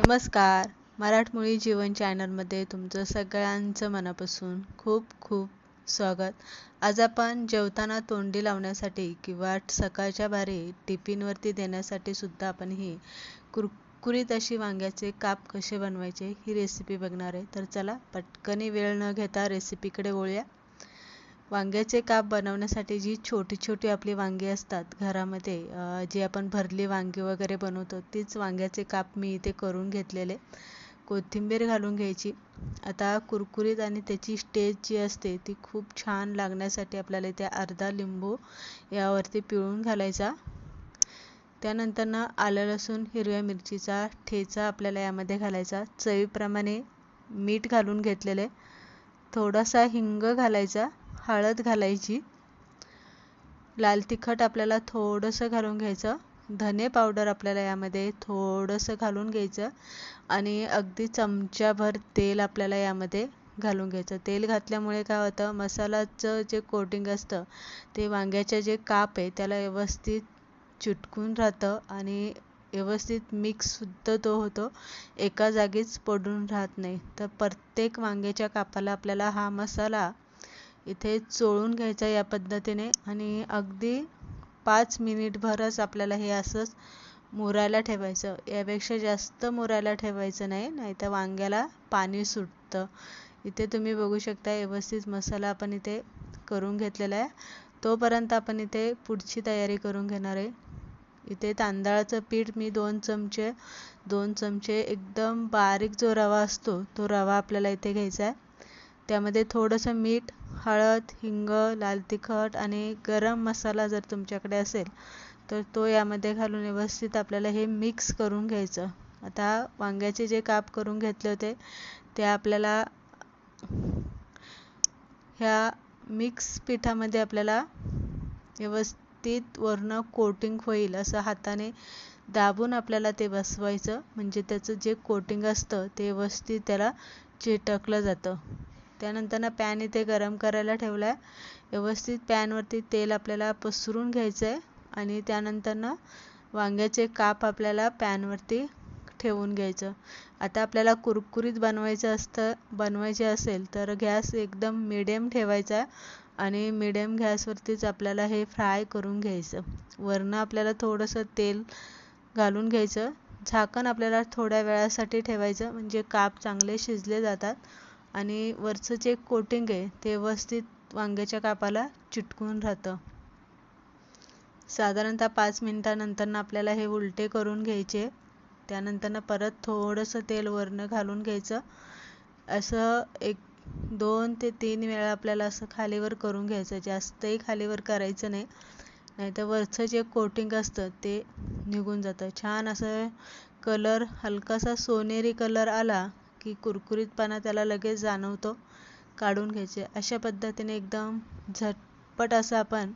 नमस्कार. मराठमोळी जीवन चॅनलमध्ये तुमचं सगळ्यांचं मनापासून खूप खूप स्वागत. आज आपण जेवताना तोंडी लावण्यासाठी किंवा सकाळच्या बारी टिफिनवरती देण्यासाठी सुद्धा आपण ही कुरकुरीत अशी वांग्याचे काप कसे बनवायचे ही रेसिपी बघणार आहे. तर चला पटकनी वेळ न घेता रेसिपीकडे वळूया. वांग्याचे काप बनवण्यासाठी जी छोटी छोटी आपली वांगी असतात घरामध्ये जी आपण भरली वांगी वगैरे बनवतो तीच वांग्याचे काप मी इथे करून घेतलेले. कोथिंबीर घालून घ्यायची. आता कुरकुरीत आणि त्याची स्टेज जी असते ती खूप छान लागण्यासाठी आपल्याला इथे अर्धा लिंबू यावरती पिळून घालायचा. त्यानंतर ना आलं लसूण हिरव्या मिरचीचा ठेचा आपल्याला यामध्ये घालायचा. चवीप्रमाणे मीठ घालून घेतलेले. थोडासा हिंग घालायचा. हळद घालायची. लाल तिखट आपल्याला थोडंसं घालून घ्यायचं. धने पावडर आपल्याला यामध्ये थोडंसं घालून घ्यायचं. आणि अगदी चमच्याभर तेल आपल्याला यामध्ये घालून घ्यायचं. तेल घातल्यामुळे काय होतं? मसाल्याचं जे कोटिंग असतं ते वांग्याचे जे काप आहे त्याला व्यवस्थित चिटकून राहतं आणि व्यवस्थित मिक्ससुद्धा तो होतो. एका जागीच पडून राहत नाही. तर प्रत्येक वांग्याच्या कापाला आपल्याला हा मसाला इथे चोळून घ्यायचा या पद्धतीने आणि अगदी पाच मिनिटभरच आपल्याला हे असंच मुरायला ठेवायचं. यापेक्षा जास्त मुरायला ठेवायचं नाही नाही तर वांग्याला पाणी सुटतं. इथे तुम्ही बघू शकता व्यवस्थित मसाला आपण इथे करून घेतलेला आहे. तोपर्यंत आपण इथे पुढची तयारी करून घेणार आहे. इथे तांदळाचं पीठ मी दोन चमचे दोन चमचे एकदम बारीक जो रवा असतो तो रवा आपल्याला इथे घ्यायचा आहे. त्यामध्ये थोडंसं मीठ हळद हिंग लाल तिखट आणि गरम मसाला जर तुमच्याकडे असेल तर तो यामध्ये घालून व्यवस्थित आपल्याला हे मिक्स करून घ्यायचं. आता वांग्याचे जे काप करून घेतले होते ते आपल्याला ह्या मिक्स पिठामध्ये आपल्याला व्यवस्थित वरनं कोटिंग होईल असं हाताने दाबून आपल्याला ते बसवायचं. म्हणजे त्याचं जे कोटिंग असतं ते व्यवस्थित त्याला चिटकलं जातं. त्यानंतर ना पॅन इथे गरम करायला ठेवला आहे व्यवस्थित पॅनवरती तेल आपल्याला पसरून घ्यायचं आहे आणि त्यानंतर ना वांग्याचे काप आपल्याला पॅनवरती ठेवून घ्यायचं. आता आपल्याला कुरकुरीत बनवायचं असतं बनवायचे असेल तर गॅस एकदम मिडियम ठेवायचा आणि मिडियम गॅसवरतीच आपल्याला हे फ्राय करून घ्यायचं. वरनं आपल्याला थोडंसं तेल घालून घ्यायचं. झाकण आपल्याला थोड्या वेळासाठी ठेवायचं म्हणजे काप चांगले शिजले जातात. आणि वरचं जे कोटिंग आहे ते व्यवस्थित वांग्याच्या कापाला चिटकून राहतं. साधारणतः पाच मिनटानंतर आपल्याला हे उलटे करून घ्यायचे. त्यानंतर परत थोडंसं तेल वरनं घालून घ्यायचं. असं एक दोन ते तीन वेळा आपल्याला असं खालीवर करून घ्यायचं. जास्तही खालीवर करायचं नाही. नाहीतर वरचं जे कोटिंग असतं ते निघून जातं. छान असं कलर हलकासा सोनेरी कलर आला की कुरकुरीतपणा त्याला लगेच जाणवतो काढून घ्यायचे. अशा पद्धतीने एकदम झटपट असं आपण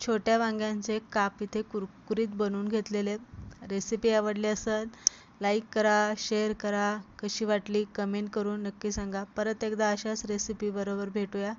छोट्या वांग्यांचे काप इथे कुरकुरीत बनवून घेतलेले. रेसिपी आवडली असेल लाईक करा शेअर करा. कशी वाटली कमेंट करून नक्की सांगा. परत एकदा अशाच रेसिपीबरोबर भेटूया.